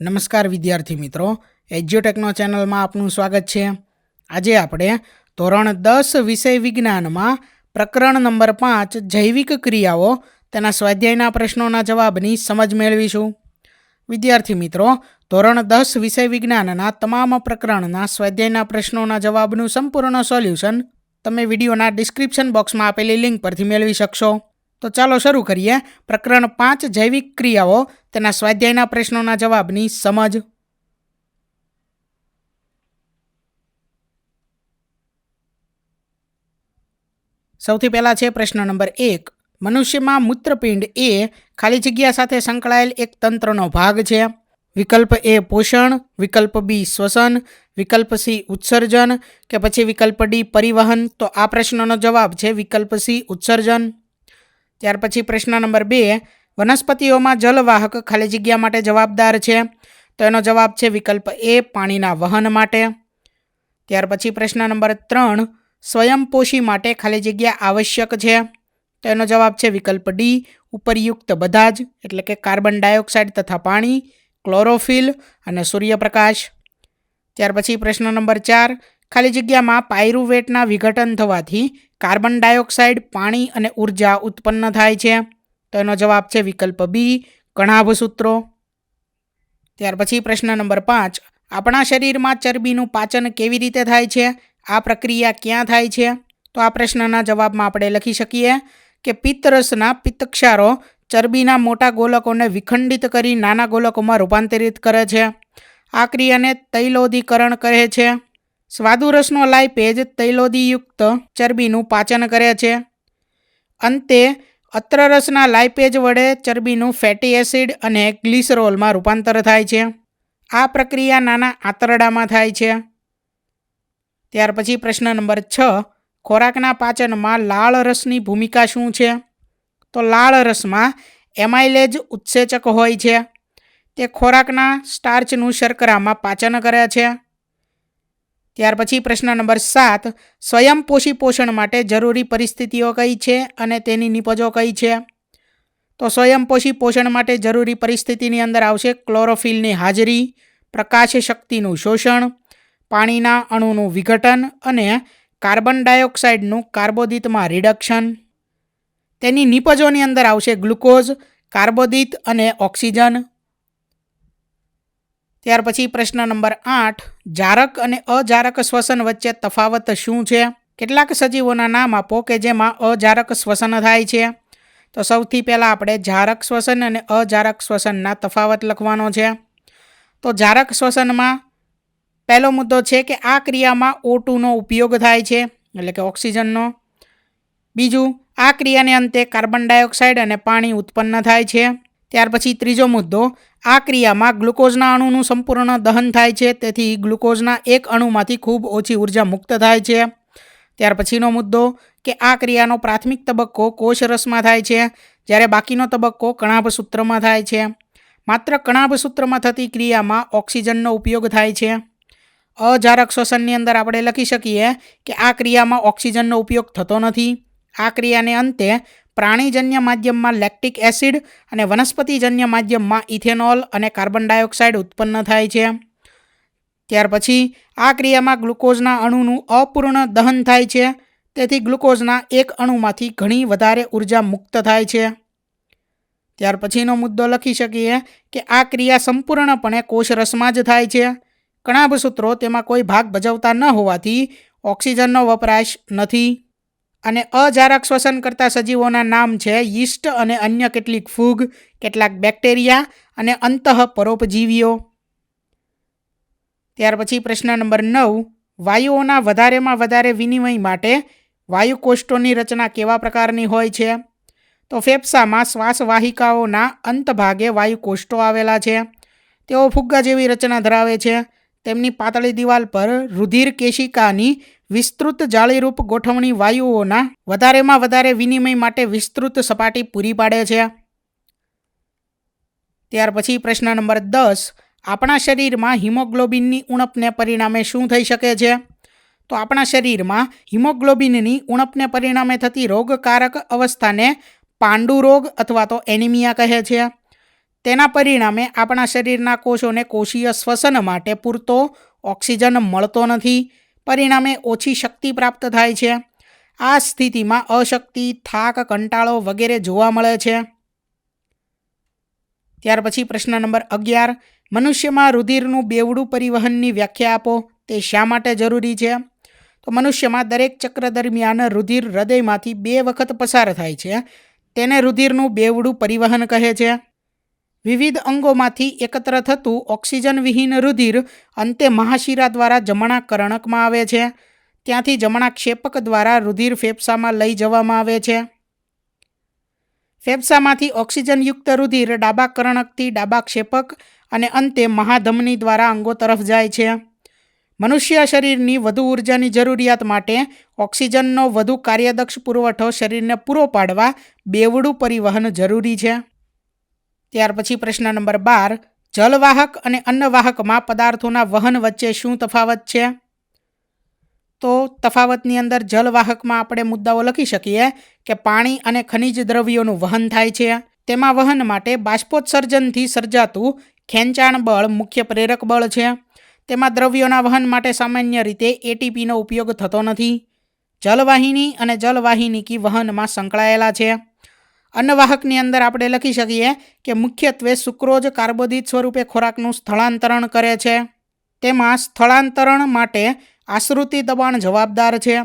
નમસ્કાર વિદ્યાર્થી મિત્રો, એજ્યુટેકનો ચેનલમાં આપનું સ્વાગત છે. આજે આપણે ધોરણ દસ વિષય વિજ્ઞાનમાં પ્રકરણ નંબર પાંચ, જૈવિક ક્રિયાઓ, તેના સ્વાધ્યાયના પ્રશ્નોના જવાબની સમજ મેળવીશું. વિદ્યાર્થી મિત્રો, ધોરણ દસ વિષય વિજ્ઞાનના તમામ પ્રકરણના સ્વાધ્યાયના પ્રશ્નોના જવાબનું સંપૂર્ણ સોલ્યુશન તમે વિડીયોના ડિસ્ક્રિપ્શન બોક્સમાં આપેલી લિંક પરથી મેળવી શકશો. તો ચાલો શરૂ કરીએ. પ્રકરણ પાંચ, જૈવિક ક્રિયાઓ. તેના સ્વાધ્યાયના પ્રશ્નોના જવાબની સમજ. સૌથી પહેલાં છે પ્રશ્ન નંબર એક. મનુષ્યમાં મૂત્રપિંડ એ ખાલી જગ્યા સાથે સંકળાયેલ એક તંત્રનો ભાગ છે. વિકલ્પ એ પોષણ, વિકલ્પ બી શ્વસન, વિકલ્પ સી ઉત્સર્જન કે પછી વિકલ્પ ડી પરિવહન. તો આ પ્રશ્નનો જવાબ છે વિકલ્પ સી ઉત્સર્જન. ત્યાર પછી પ્રશ્ન નંબર બે, વનસ્પતિઓમાં જલવાહક ખાલી જગ્યા માટે જવાબદાર છે? તો એનો જવાબ છે વિકલ્પ એ, પાણીના વહન માટે. ત્યાર પછી પ્રશ્ન નંબર ત્રણ, સ્વયંપોષી માટે ખાલી જગ્યા આવશ્યક છે? તો એનો જવાબ છે વિકલ્પ ડી, ઉપરયુક્ત બધા જ, એટલે કે કાર્બન ડાયોક્સાઇડ તથા પાણી, ક્લોરોફિલ અને સૂર્યપ્રકાશ. ત્યાર પછી પ્રશ્ન નંબર ચાર ખાલી જગ્યામાં પાયરુવેટના વિઘટન થવાથી કાર્બન ડાયોક્સાઇડ, પાણી અને ઊર્જા ઉત્પન્ન થાય છે. તો એનો જવાબ છે વિકલ્પ બી કણાભસૂત્રો ત્યાર પછી પ્રશ્ન નંબર પાંચ, આપણા શરીરમાં ચરબીનું પાચન કેવી રીતે થાય છે? આ પ્રક્રિયા ક્યાં થાય છે? તો આ પ્રશ્નના જવાબમાં આપણે લખી શકીએ કે પિત્તરસના પિત્તક્ષારો ચરબીના મોટા ગોલકોને વિખંડિત કરી નાના ગોલકોમાં રૂપાંતરિત કરે છે. આ ક્રિયાને તૈલોદીકરણ કહે છે. સ્વાદુરસનો લાઈપેજ તૈલોદીયુક્ત ચરબીનું પાચન કરે છે. અંતે, અત્રરસના લાઈપેજ વડે ચરબીનું ફેટી એસિડ અને ગ્લિસરોલમાં રૂપાંતર થાય છે. આ પ્રક્રિયા નાના આંતરડામાં થાય છે. ત્યાર પછી પ્રશ્ન નંબર છ, ખોરાકના પાચનમાં લાળ રસની ભૂમિકા શું છે? તો લાળ રસમાં એમાઇલેજ ઉત્સેચક હોય છે. તે ખોરાકના સ્ટાર્ચનું શર્કરામાં પાચન કરે છે. ત્યાર પછી પ્રશ્ન નંબર સાત સ્વયંપોષી પોષણ માટે જરૂરી પરિસ્થિતિઓ કઈ છે અને તેની નિપજો કઈ છે? તો સ્વયંપોષી પોષણ માટે જરૂરી પરિસ્થિતિની અંદર આવશે ક્લોરોફિલની હાજરી, પ્રકાશ શક્તિનું શોષણ, પાણીના અણુનું વિઘટન અને કાર્બન ડાયોક્સાઇડનું કાર્બોદિતમાં રિડક્શન. તેની નિપજોની અંદર આવશે ગ્લુકોઝ, કાર્બોદિત અને ઓક્સિજન ત્યાર પછી પ્રશ્ન નંબર આઠ, જારક અને અજારક શ્વસન વચ્ચે તફાવત શું છે? કેટલાક સજીવોના નામ આપો કે જેમાં અજારક શ્વસન થાય છે. તો સૌથી પહેલાં આપણે જારક શ્વસન અને અજારક શ્વસનના તફાવત લખવાનો છે. તો જારક શ્વસનમાં પહેલો મુદ્દો છે કે આ ક્રિયામાં ઓટુનો ઉપયોગ થાય છે, એટલે કે ઓક્સિજનનો. બીજું, આ ક્રિયાને અંતે કાર્બન ડાયોક્સાઇડ અને પાણી ઉત્પન્ન થાય છે. ત્યાર પછી ત્રીજો મુદ્દો આ ક્રિયામાં ગ્લુકોઝના અણુનું સંપૂર્ણ દહન થાય છે. તેથી ગ્લુકોઝના એક અણુમાંથી ખૂબ ઓછી ઊર્જા મુક્ત થાય છે. ત્યાર પછીનો મુદ્દો કે આ ક્રિયાનો પ્રાથમિક તબક્કો કોષરસમાં થાય છે, જ્યારે બાકીનો તબક્કો કણાભસૂત્રમાં થાય છે. માત્ર કણાભસૂત્રમાં થતી ક્રિયામાં ઓક્સિજનનો ઉપયોગ થાય છે. અજારક શ્વસનની અંદર આપણે લખી શકીએ કે આ ક્રિયામાં ઓક્સિજનનો ઉપયોગ થતો નથી. આ ક્રિયાને અંતે પ્રાણીજન્ય માધ્યમમાં લેક્ટિક એસિડ અને વનસ્પતિજન્ય માધ્યમમાં ઇથેનોલ અને કાર્બન ડાયોક્સાઇડ ઉત્પન્ન થાય છે. ત્યાર પછી આ ક્રિયામાં ગ્લુકોઝના અણુનું અપૂર્ણ દહન થાય છે. તેથી ગ્લુકોઝના એક અણુમાંથી ઘણી વધારે ઊર્જા મુક્ત થાય છે. ત્યાર પછીનો મુદ્દો લખી શકીએ કે આ ક્રિયા સંપૂર્ણપણે કોષરસમાં જ થાય છે. કણાભસૂત્રો તેમાં કોઈ ભાગ ભજવતા ન હોવાથી ઓક્સિજનનો વપરાશ નથી. અને અજારક શ્વસન કરતા સજીવોના નામ છે યીસ્ટ અને અન્ય કેટલીક ફૂગ, કેટલાક બેક્ટેરિયા અને અંતઃ પરોપજીવીઓ. ત્યાર પછી પ્રશ્ન નંબર નવ, વાયુઓના વધારેમાં વધારે વિનિમય માટે વાયુકોષ્ઠોની રચના કેવા પ્રકારની હોય છે? તો ફેફસામાં શ્વાસવાહિકાઓના અંતભાગે વાયુકોષ્ઠો આવેલા છે. તેઓ ફુગ્ગા જેવી રચના ધરાવે છે. તેમની પાતળી દિવાલ પર રુધિર કેશિકાની વિસ્તૃત જાળીરૂપ ગોઠવણી વાયુઓના વધારેમાં વધારે વિનિમય માટે વિસ્તૃત સપાટી પૂરી પાડે છે. ત્યાર પછી પ્રશ્ન નંબર દસ, આપણા શરીરમાં હિમોગ્લોબિનની ઉણપને પરિણામે શું થઈ શકે છે? તો આપણા શરીરમાં હિમોગ્લોબિનની ઉણપને પરિણામે થતી રોગકારક અવસ્થાને પાંડુ રોગ અથવા તો એનિમિયા કહે છે. તેના પરિણામે આપણા શરીરના કોષોને કોષીય શ્વસન માટે પૂરતો ઓક્સિજન મળતો નથી. પરિણામે ઓછી શક્તિ પ્રાપ્ત થાય છે. આ સ્થિતિમાં અશક્તિ, થાક, કંટાળો વગેરે જોવા મળે છે. ત્યાર પછી પ્રશ્ન નંબર અગિયાર. મનુષ્યમાં રુધિરનું બેવડું પરિવહનની વ્યાખ્યા આપો. તે શા માટે જરૂરી છે? તો મનુષ્યમાં દરેક ચક્ર દરમિયાન રુધિર હૃદયમાંથી બે વખત પસાર થાય છે. તેને રુધિરનું બેવડું પરિવહન કહે છે. વિવિધ અંગોમાંથી એકત્ર થતું ઓક્સિજન વિહીન રુધિર અંતે મહાશિરા દ્વારા જમણા કર્ણકમાં આવે છે. ત્યાંથી જમણા ક્ષેપક દ્વારા રુધિર ફેફસામાં લઈ જવામાં આવે છે. ફેફસામાંથી ઓક્સિજનયુક્ત રુધિર ડાબા કર્ણકથી ડાબા ક્ષેપક અને અંતે મહાધમની દ્વારા અંગો તરફ જાય છે. મનુષ્ય શરીરની વધુ ઉર્જાની જરૂરિયાત માટે ઓક્સિજનનો વધુ કાર્યદક્ષ પુરવઠો શરીરને પૂરો પાડવા બેવડું પરિવહન જરૂરી છે. ત્યાર પછી પ્રશ્ન નંબર બાર, જલવાહક અને અન્નવાહકમાં પદાર્થોના વહન વચ્ચે શું તફાવત છે? તો તફાવતની અંદર જલવાહકમાં આપણે મુદ્દાઓ લખી શકીએ કે પાણી અને ખનિજ દ્રવ્યોનું વહન થાય છે. તેમાં વહન માટે બાષ્પોત્સર્જનથી સર્જાતું ખેંચાણ બળ મુખ્ય પ્રેરક બળ છે. તેમાં દ્રવ્યોના વહન માટે સામાન્ય રીતે એટીપીનો ઉપયોગ થતો નથી. જલવાહિની અને જલવાહિનીકી વહનમાં સંકળાયેલા છે. અન્નવાહકની અંદર આપણે લખી શકીએ કે મુખ્યત્વે સુક્રોજ કાર્બોદિત સ્વરૂપે ખોરાકનું સ્થળાંતરણ કરે છે. તેમાં સ્થળાંતરણ માટે આશ્રુતિ દબાણ જવાબદાર છે.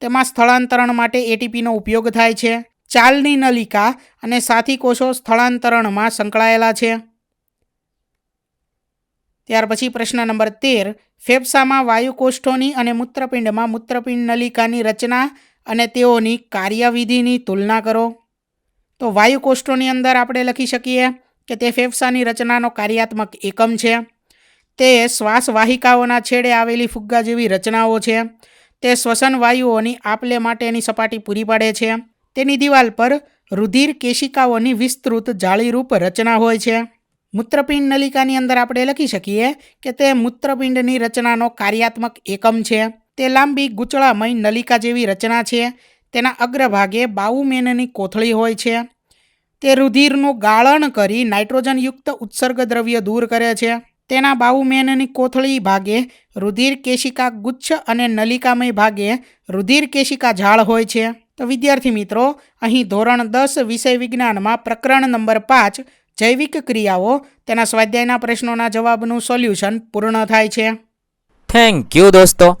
તેમાં સ્થળાંતરણ માટે એટીપીનો ઉપયોગ થાય છે. ચાલની નલિકા અને સાથી કોષો સ્થળાંતરણમાં સંકળાયેલા છે. ત્યાર પછી પ્રશ્ન નંબર તેર, ફેફસામાં વાયુકોષ્ઠોની અને મૂત્રપિંડમાં મૂત્રપિંડ નલિકાની રચના અને તેઓની કાર્યવિધિની તુલના કરો. તો વાયુકોષ્ઠોની અંદર આપણે લખી શકીએ કે તે ફેફસાની રચનાનો કાર્યાત્મક એકમ છે. તે શ્વાસ વાહિકાઓના છેડે આવેલી ફુગ્ગા જેવી રચનાઓ છે. તે શ્વસન વાયુઓની આપલે માટેની સપાટી પૂરી પાડે છે. તેની દિવાલ પર રુધિર કેશિકાઓની વિસ્તૃત જાળીરૂપ રચના હોય છે. મૂત્રપિંડ નલિકાની અંદર આપણે લખી શકીએ કે તે મૂત્રપિંડની રચનાનો કાર્યાત્મક એકમ છે. તે લાંબી ગૂંચળામય નલિકા જેવી રચના છે. તેના અગ્રભાગે બાવુમેનની કોથળી હોય છે. તે રુધિરનું ગાળણ કરી નાઇટ્રોજનયુક્ત ઉત્સર્ગ દ્રવ્ય દૂર કરે છે. તેના બાવુમેનની કોથળી ભાગે રુધિર કેશિકા ગુચ્છ અને નલિકામય ભાગે રુધિર કેશિકા ઝાડ હોય છે. તો વિદ્યાર્થી મિત્રો, અહીં ધોરણ દસ વિષય વિજ્ઞાનમાં પ્રકરણ નંબર પાંચ, જૈવિક ક્રિયાઓ, તેના સ્વાધ્યાયના પ્રશ્નોના જવાબનું સોલ્યુશન પૂર્ણ થાય છે. થેન્ક યુ દોસ્તો.